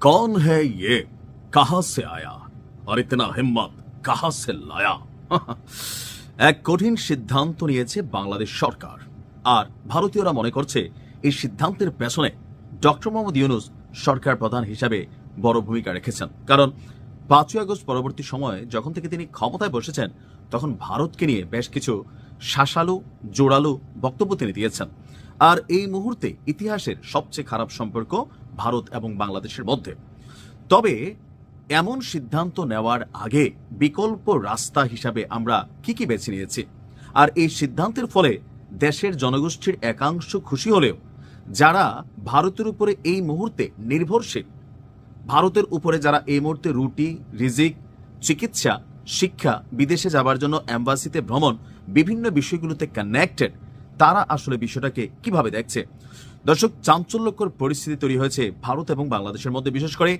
कौन है ये कहां से आया और इतना हिम्मत कहां से लाया এক কঠিন সিদ্ধান্ত নিয়েছে বাংলাদেশ সরকার আর ভারতীয়রা মনে করছে এই সিদ্ধান্তের পেছনে ডক্টর মোহাম্মদ ইউনুস সরকার প্রধান হিসাবে বড় ভূমিকা রেখেছেন কারণ পাঁচই আগস্ট পরবর্তী সময়ে যখন থেকে তিনি ক্ষমতায় বসেছেন তখন ভারতকে নিয়ে বেশ কিছু শাসালো জোরালো বক্তব্য তিনি দিয়েছেন আর এই মুহূর্তে ইতিহাসের সবচেয়ে খারাপ সম্পর্ক ভারত এবং বাংলাদেশের মধ্যে। তবে এমন সিদ্ধান্ত নেওয়ার আগে বিকল্প রাস্তা হিসাবে আমরা কি কি বেছে নিয়েছি? আর এই সিদ্ধান্তের ফলে দেশের জনগোষ্ঠীর একাংশ খুশি হলেও যারা ভারতের উপরে এই মুহূর্তে নির্ভরশীল, ভারতের উপরে যারা এই মুহূর্তে রুটি, রিজিক, চিকিৎসা, শিক্ষা, বিদেশে যাবার জন্য অ্যাম্বাসিতে ভ্রমণ, বিভিন্ন বিষয়গুলোতে কানেক্টেড তারা আসলে বিষয়টাকে কীভাবে দেখছে? দর্শক, চাঞ্চল্যকর পরিস্থিতি তৈরি হয়েছে ভারত এবং বাংলাদেশের মধ্যে, বিশেষ করে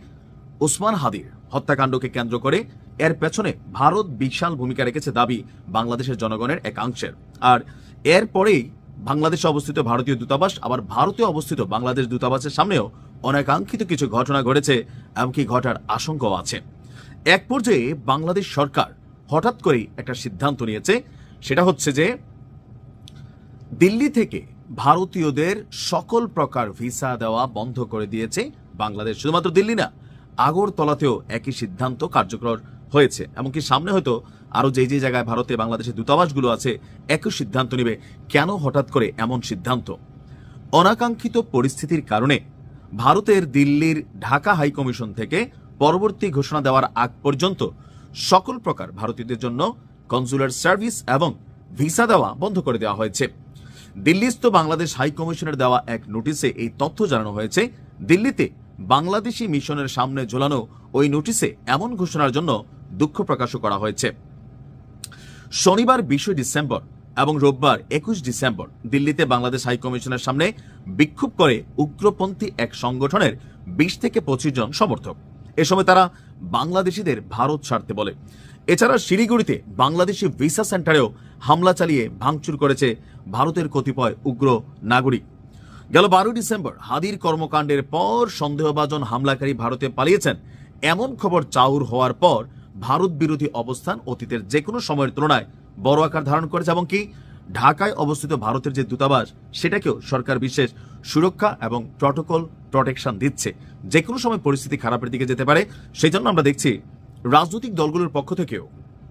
ওসমান হাদির হত্যাকাণ্ডকে কেন্দ্র করে। এর পেছনে ভারত বিশাল ভূমিকা রেখেছে দাবি বাংলাদেশের জনগণের একাংশের আর এরপরেই বাংলাদেশে অবস্থিত ভারতীয় দূতাবাস, আবার ভারতে অবস্থিত বাংলাদেশ দূতাবাসের সামনেও অনাকাঙ্ক্ষিত কিছু ঘটনা ঘটেছে, এমনকি ঘটার আশঙ্কাও আছে। এক পর্যায়ে বাংলাদেশ সরকার হঠাৎ করেই একটা সিদ্ধান্ত নিয়েছে, সেটা হচ্ছে যে দিল্লি থেকে ভারতীয়দের সকল প্রকার ভিসা দেওয়া বন্ধ করে দিয়েছে বাংলাদেশ। শুধুমাত্র দিল্লি না, আগরতলাতেও একই সিদ্ধান্ত কার্যকর হয়েছে। এমনকি সামনে হয়তো আরও যে যে জায়গায় ভারতে বাংলাদেশের দূতাবাসগুলো আছে, একই সিদ্ধান্ত নেবে কেন হঠাৎ করে এমন সিদ্ধান্ত? অনাকাঙ্ক্ষিত পরিস্থিতির কারণে ভারতের দিল্লির ঢাকা হাই কমিশন থেকে পরবর্তী ঘোষণা দেওয়ার আগ পর্যন্ত সকল প্রকার ভারতীয়দের জন্য কনসুলার সার্ভিস এবং ভিসা দেওয়া বন্ধ করে দেওয়া হয়েছে। দিল্লিস্থ বাংলাদেশ হাই কমিশনের দেওয়া এক নোটিশে এই তথ্য জানানো হয়েছে। দিল্লিতে বাংলাদেশি মিশনের সামনে ঝোলানো ওই নোটিশে এমন ঘোষণার জন্য দুঃখ প্রকাশও করা হয়েছে। শনিবার বিশে ডিসেম্বর এবং রোববার একুশ ডিসেম্বর দিল্লিতে বাংলাদেশ হাই কমিশনের সামনে বিক্ষোভ করে উগ্রপন্থী এক সংগঠনের বিশ থেকে পঁচিশ জন সমর্থক। এ সময় তারা বাংলাদেশিদের ভারত ছাড়তে বলে। এছাড়া শিলিগুড়িতে বাংলাদেশি ভিসা সেন্টারেও হামলা চালিয়ে ভাঙচুর করেছে ভারতের কতিপয় উগ্র নাগরিক। গেল বারোই ডিসেম্বর হাদির কর্মকাণ্ডের পর সন্দেহভাজন হামলাকারী ভারতে পালিয়েছেন। এমন খবর চাউর হওয়ার পর ভারত বিরোধী অবস্থান অতীতের যে কোনো সময়ের তুলনায় বড় আকার ধারণ করেছে এবং কি ঢাকায় অবস্থিত ভারতের যে দূতাবাস, সেটাকেও সরকার বিশেষ সুরক্ষা এবং প্রটোকল প্রটেকশন দিচ্ছে। যে কোনো সময় পরিস্থিতি খারাপের দিকে যেতে পারে, সেই জন্য আমরা দেখছি রাজনৈতিক দলগুলোর পক্ষ থেকেও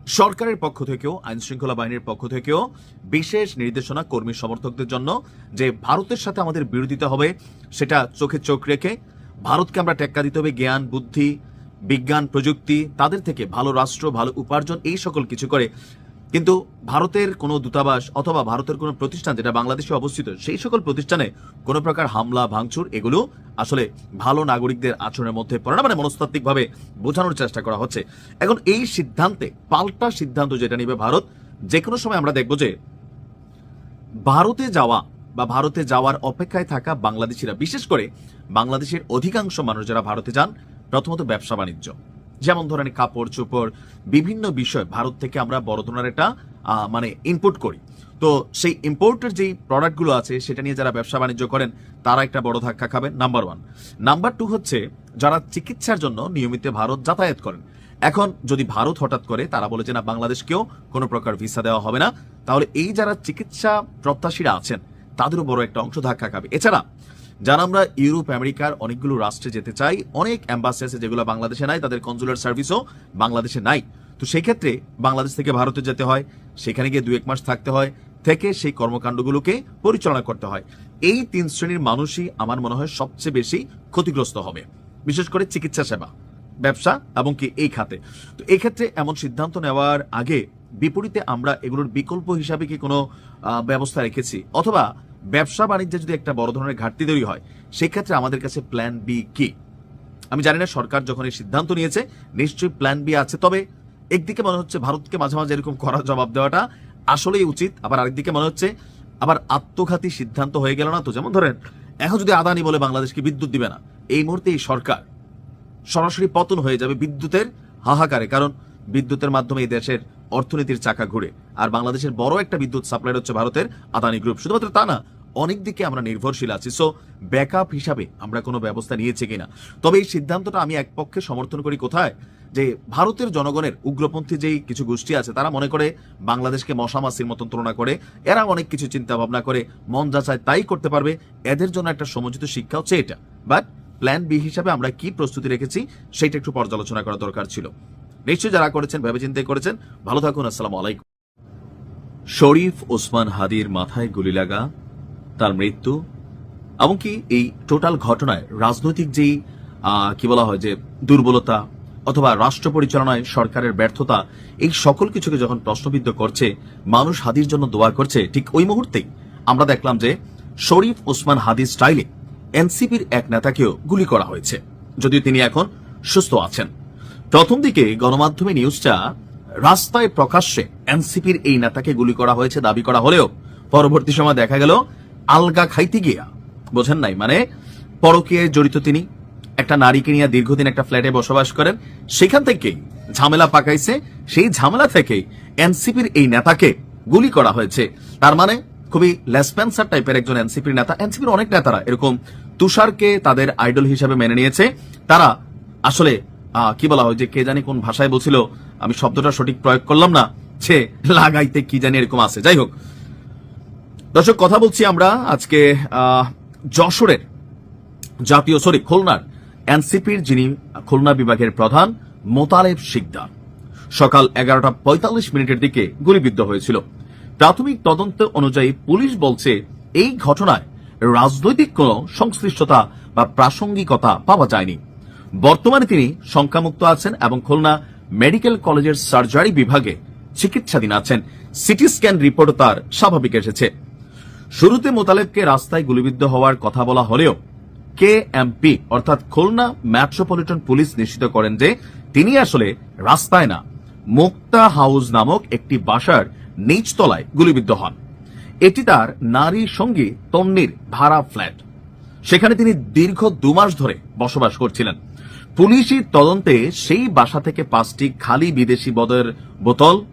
সরকারের পক্ষ থেকেও, আইন শৃঙ্খলা বাহিনীর পক্ষ থেকেও বিশেষ নির্দেশনা কর্মী সমর্থকদের জন্য যে ভারতের সাথে আমাদের বিরোধিতা হবে, সেটা চোখে চোখ রেখে ভারতকে আমরা টেক্কা দিতে হবে জ্ঞান, বুদ্ধি, বিজ্ঞান, প্রযুক্তি, তাদের থেকে ভালো রাষ্ট্র, ভালো উপার্জন, এই সকল কিছু করে। কিন্তু ভারতের কোনো দূতাবাস অথবা ভারতের কোনো প্রতিষ্ঠান যেটা বাংলাদেশে অবস্থিত, সেই সকল প্রতিষ্ঠানে কোনো প্রকার হামলা, ভাঙচুর এগুলো আসলে ভালো নাগরিকদের আচরণের মধ্যে পড়ে না মানে মনস্তাত্ত্বিকভাবে বোঝানোর চেষ্টা করা হচ্ছে। এখন এই সিদ্ধান্তে, পাল্টা সিদ্ধান্ত যেটা নেবে ভারত যে কোনো সময় আমরা দেখব যে ভারতে যাওয়া বা ভারতে যাওয়ার অপেক্ষায় থাকা বাংলাদেশিরা, বিশেষ করে বাংলাদেশের অধিকাংশ মানুষ যারা ভারতে যান, প্রথমত ব্যবসা বাণিজ্য যেমন ধরেন কাপড়, চোপড়, বিভিন্ন বিষয় ভারত থেকে আমরা বড় ধরনের একটা মানে ইনপুট করি। তো সেই ইম্পোর্টের যেই প্রোডাক্টগুলো আছে, সেটা নিয়ে যারা ব্যবসা বাণিজ্য করেন, তারা একটা বড় ধাক্কা খাবেন নাম্বার ওয়ান নাম্বার টু হচ্ছে, যারা চিকিৎসার জন্য নিয়মিত ভারত যাতায়াত করেন, এখন যদি ভারত হঠাৎ করে, তারা বলে যে, না, বাংলাদেশকেও কোনো প্রকার ভিসা দেওয়া হবে না, তাহলে এই যারা চিকিৎসা প্রত্যাশীরা আছেন, তাদেরও বড় একটা অংশ ধাক্কা খাবে। এছাড়া যারা আমরা ইউরোপ, আমেরিকার অনেকগুলো রাষ্ট্রে যেতে চাই, অনেক অ্যাম্বাসি আছে যেগুলো বাংলাদেশে নাই, তাদের কনসুলার সার্ভিসও বাংলাদেশে নাই। তো সেই ক্ষেত্রে বাংলাদেশ থেকে ভারতে যেতে হয়, সেখানে গিয়ে দু এক মাস থাকতে হয়, থেকে সেই কর্মকাণ্ডগুলোকে পরিচালনা করতে হয়। এই তিন শ্রেণির মানুষই আমার মনে হয় সবচেয়ে বেশি ক্ষতিগ্রস্ত হবে, বিশেষ করে চিকিৎসা সেবা, ব্যবসা এবং কি এই খাতে। তো এই ক্ষেত্রে এমন সিদ্ধান্ত নেওয়ার আগে বিপরীতে আমরা এগুলোর বিকল্প হিসাবে কি কোনো ব্যবস্থা রেখেছি? অথবা ব্যবসা বাণিজ্যে যদি একটা বড় ধরনের ঘাটতি তৈরি হয়, সেক্ষেত্রে আমাদের কাছে প্ল্যান বি কি? আমি জানি না, সরকার যখন এই সিদ্ধান্ত নিয়েছে, নিশ্চয়ই প্ল্যান বি আছে। তবে একদিকে মনে হচ্ছে ভারতকে মাঝে মাঝে এরকম করার জবাব দেওয়াটা আসলেই উচিত। আবার আরেকদিকে মনে হচ্ছে, আবার আত্মঘাতী সিদ্ধান্ত হয়ে গেল না তো? যেমন ধরেন, এখন যদি আদানি বলে বাংলাদেশকে বিদ্যুৎ দিবে না, এই মুহূর্তে এই সরকার সরাসরি পতন হয়ে যাবে বিদ্যুতের হাহাকারে। কারণ বিদ্যুতের মাধ্যমে এই দেশের অর্থনীতির চাকা ঘুরে। আর বাংলাদেশের বড় একটা বিদ্যুৎ সাপ্লাই হচ্ছে ভারতের আদানি গ্রুপ। শুধুমাত্র তা না অনেক দিকে আমরা নির্ভরশীল আছি সো ব্যাকআপ হিসাবে আমরা কোনো ব্যবস্থা নিয়েছি কিনা। তবে এই সিদ্ধান্তটা আমি এক পক্ষে সমর্থন করি কোথায়? যে ভারতের জনগণের উগ্রপন্থী যেই কিছু গোষ্ঠী আছে, তারা মনে করে বাংলাদেশকে মশামাসির মতন তুলনা করে, এরা অনেক কিছু চিন্তা ভাবনা করে, মন যা চায় তাই করতে পারবে, এদের জন্য একটা সমুচিত শিক্ষা হচ্ছে এটা। বাট প্ল্যান বি হিসাবে আমরা কি প্রস্তুতি রেখেছি, সেটা একটু পর্যালোচনা করা দরকার ছিল। নিশ্চয়ই যারা করেছেন ভেবে চিন্তে করেছেন। ভালো থাকুন, আসসালামু আলাইকুম। শরীফ ওসমান হাদির মাথায় গুলি লাগা তার মৃত্যু, এমনকি এই টোটাল ঘটনায় রাজনৈতিক যেই কি বলা হয় যে, দুর্বলতা অথবা রাষ্ট্র পরিচালনায় সরকারের ব্যর্থতা, এই সকল কিছুকে যখন প্রশ্নবিদ্ধ করছে, মানুষ হাদির জন্য দোয়া করছে, ঠিক ওই মুহূর্তেই আমরা দেখলাম যে, শরীফ ওসমান হাদির স্টাইলে এনসিপির এক নেতাকেও গুলি করা হয়েছে, যদিও তিনি এখন সুস্থ আছেন। প্রথম দিকে গণমাধ্যমে নিউজটা রাস্তায় প্রকাশ্যে এনসিপির এই নেতাকে গুলি করা হয়েছে, দাবি করা হলেও পরবর্তী সময় দেখা গেল আলগা খাইতে গিয়া, বোঝেন নাই মানে পরকীয় জড়িত তিনি, একটা নারীকে নিয়ে দীর্ঘদিন একটা ফ্ল্যাটে বসবাস করেন, সেখান থেকেই ঝামেলা পাকাইছে, সেই ঝামেলা থেকেই এনসিপির এই নেতাকে গুলি করা হয়েছে। তার মানে খুবই লেসপেন্সার টাইপের একজন এনসিপির নেতা, এনসিপির অনেক নেতারা এরকম তুষারকে তাদের আইডল হিসাবে মেনে নিয়েছে। তারা আসলে কি বলা হয় যে কে জানি কোন ভাষায় বলছিল, আমি শব্দটা সঠিক প্রয়োগ করলাম না সে লাগাইতে কি জানি এরকম আছে। যাই হোক দর্শক, কথা বলছি আমরা আজকে যশোরের জাতীয়, সরি, খুলনার এনসিপির যিনি খুলনা বিভাগের প্রধান মোতালেব শিকদার। সকাল এগারোটা পঁয়তাল্লিশ মিনিটের দিকে গুলিবিদ্ধ হয়েছিল। প্রাথমিক তদন্ত অনুযায়ী পুলিশ বলছে, এই ঘটনায় রাজনৈতিক কোনো সংশ্লিষ্টতা বা প্রাসঙ্গিকতা পাওয়া যায়নি। বর্তমানে তিনি শঙ্কামুক্ত আছেন এবং খুলনা মেডিকেল কলেজের সার্জারি বিভাগে চিকিৎসাধীন আছেন। সিটি স্ক্যান রিপোর্টও তার স্বাভাবিক এসেছে। শুরুতে মোতালেবকে রাস্তায় গুলিবিদ্ধ হওয়ার কথা বলা হলেও কে এমপি অর্থাৎ খুলনা মেট্রোপলিটন পুলিশ নিশ্চিত করেন যে তিনি আসলে রাস্তায় না, মুক্তা হাউস নামক একটি বাসার নিচতলায় গুলিবিদ্ধ হন। এটি তার নারী সঙ্গী তন্নির ভাড়া ফ্ল্যাট। সেখানে তিনি দীর্ঘ দু মাস ধরে বসবাস করছিলেন। পুলিশি তদন্তে সেই বাসা থেকে পাঁচটি খালি বিদেশি বদের বোতল,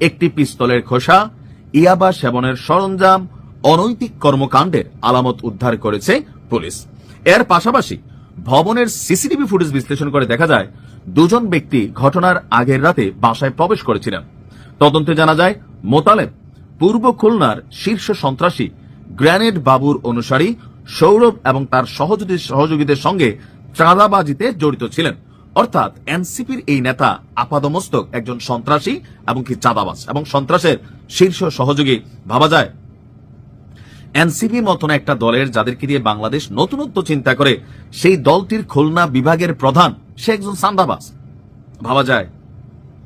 একটি পিস্তলের খোসা, ইয়াবা সেবনের সরঞ্জাম অনৈতিক কর্মকাণ্ডের আলামত উদ্ধার করেছে পুলিশ। এর পাশাপাশি ভবনের সিসিটিভি ফুটেজ বিশ্লেষণ করে দেখা যায়, দুজন ব্যক্তি ঘটনার আগের রাতে বাসায় প্রবেশ করেছিলেন। তদন্তে জানা যায়, মোতালেব পূর্ব খুলনার শীর্ষ সন্ত্রাসী গ্র্যানেড বাবুর অনুসারী সৌরভ এবং তার সহযোগী সহযোগীদের সঙ্গে চাঁদাবাজিতে জড়িত ছিলেন। অর্থাৎ এনসিপির এই নেতা আপাদমস্তক একজন সন্ত্রাসী এবং কি চাঁদাবাজ। এবং সন্ত্রাসের শীর্ষ সহযোগী ভাবা যায় এনসিপির মতন একটা দলের যাদেরকে দিয়ে বাংলাদেশ নতুনত্ব চিন্তা করে, সেই দলটির খুলনা বিভাগের প্রধান সে একজন সান্দাবাস ভাবা যায়,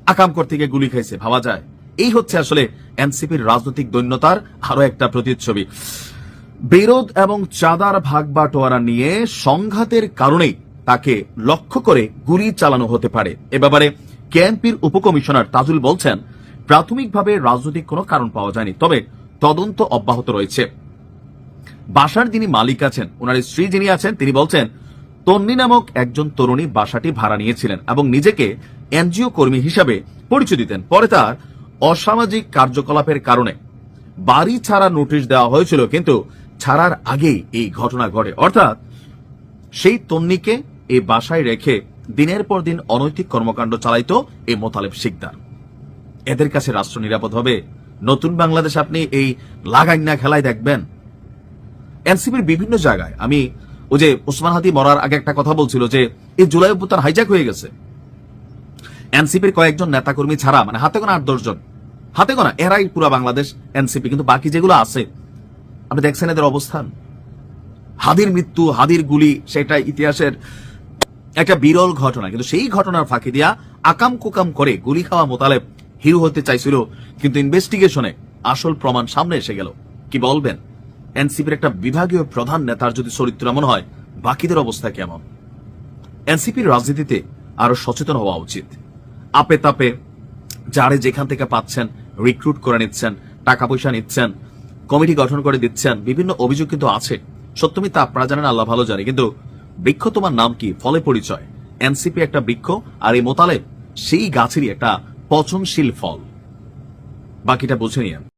আকাম করতে গিয়ে গুলি খাইছে, ভাবা যায়। এই হচ্ছে আসলে এনসিপির রাজনৈতিক দৈন্যতার আরও একটা প্রতিচ্ছবি। বিরোধ এবং চাঁদার ভাগ বাটোয়ারা নিয়ে সংঘাতের কারণেই তাকে লক্ষ্য করে গুলি চালানো হতে পারে। এ ব্যাপারে কেএমপির উপকমিশনার তাজুল বলছেন, প্রাথমিকভাবে রাজনৈতিক কোনো কারণ পাওয়া যায়নি, তবে তদন্ত অব্যাহত রয়েছে। বাসার যিনি মালিক আছেন, ওনার স্ত্রী যিনি আছেন, তিনি বলছেন, তন্নি নামক একজন তরুণী বাসাটি ভাড়া নিয়েছিলেন এবং নিজেকে এনজিও কর্মী হিসাবে পরিচয় দিতেন। পরে তার অসামাজিক কার্যকলাপের কারণে বাড়ি ছাড়া নোটিশ দেওয়া হয়েছিল, কিন্তু ছাড়ার আগেই এই ঘটনা ঘটে। অর্থাৎ সেই তন্নিকে এই বাসায় রেখে দিনের পর দিন অনৈতিক কর্মকাণ্ড চালাইত এই মোতালেব শিকদার। এদের কাছে রাষ্ট্র নিরাপদ হবে। নতুন বাংলাদেশ আপনি এই লাগাইন্না খেলায় দেখবেন। এনসিপির বিভিন্ন জায়গায়। আমি ওই যে ওসমান হাদি মরার আগে একটা কথা বলছিল যে, এই জুলাই অভ্যুত্থান হাইজ্যাক হয়ে গেছে। এনসিপির কয়েকজন নেতাকর্মী ছাড়া মানে হাতে গোনা আট, দশজন। হাতে গোনা, এরাই পুরো বাংলাদেশ এনসিপি, কিন্তু বাকি যেগুলো আছে, আপনি দেখছেন এদের অবস্থান। হাদির মৃত্যু, হাদির গুলি, সেটা ইতিহাসের একটা বিরল ঘটনা। কিন্তু সেই ঘটনার ফাঁকি দিয়া আকাম কুকাম করে গুলি খাওয়া মোতালেব হিরো হতে চাইছিল, কিন্তু ইনভেস্টিগেশনে আসল প্রমাণ সামনে এসে গেল। কি বলবেন? এনসিপির একটা বিভাগীয় প্রধান নেতার যদি চরিত্র এমন হয়, বাকিদের অবস্থা কেমন? এনসিপির রাজনীতিতে আরও সচেতন হওয়া উচিত। আপে তাপে যারে যেখান থেকে পাচ্ছেন রিক্রুট করে নিচ্ছেন টাকা পয়সা নিচ্ছেন কমিটি গঠন করে দিচ্ছেন, বিভিন্ন অভিযোগ কিন্তু আছে। সত্যমি তা আপনারা জানেন, আল্লাহ ভালো জানে। কিন্তু বৃক্ষ তোমার নাম কি? ফলে পরিচয়। এনসিপি একটা বৃক্ষ আর এই মোতালেব, সেই গাছেরই একটা পচনশীল ফল। বাকিটা বুঝে নিয়েন।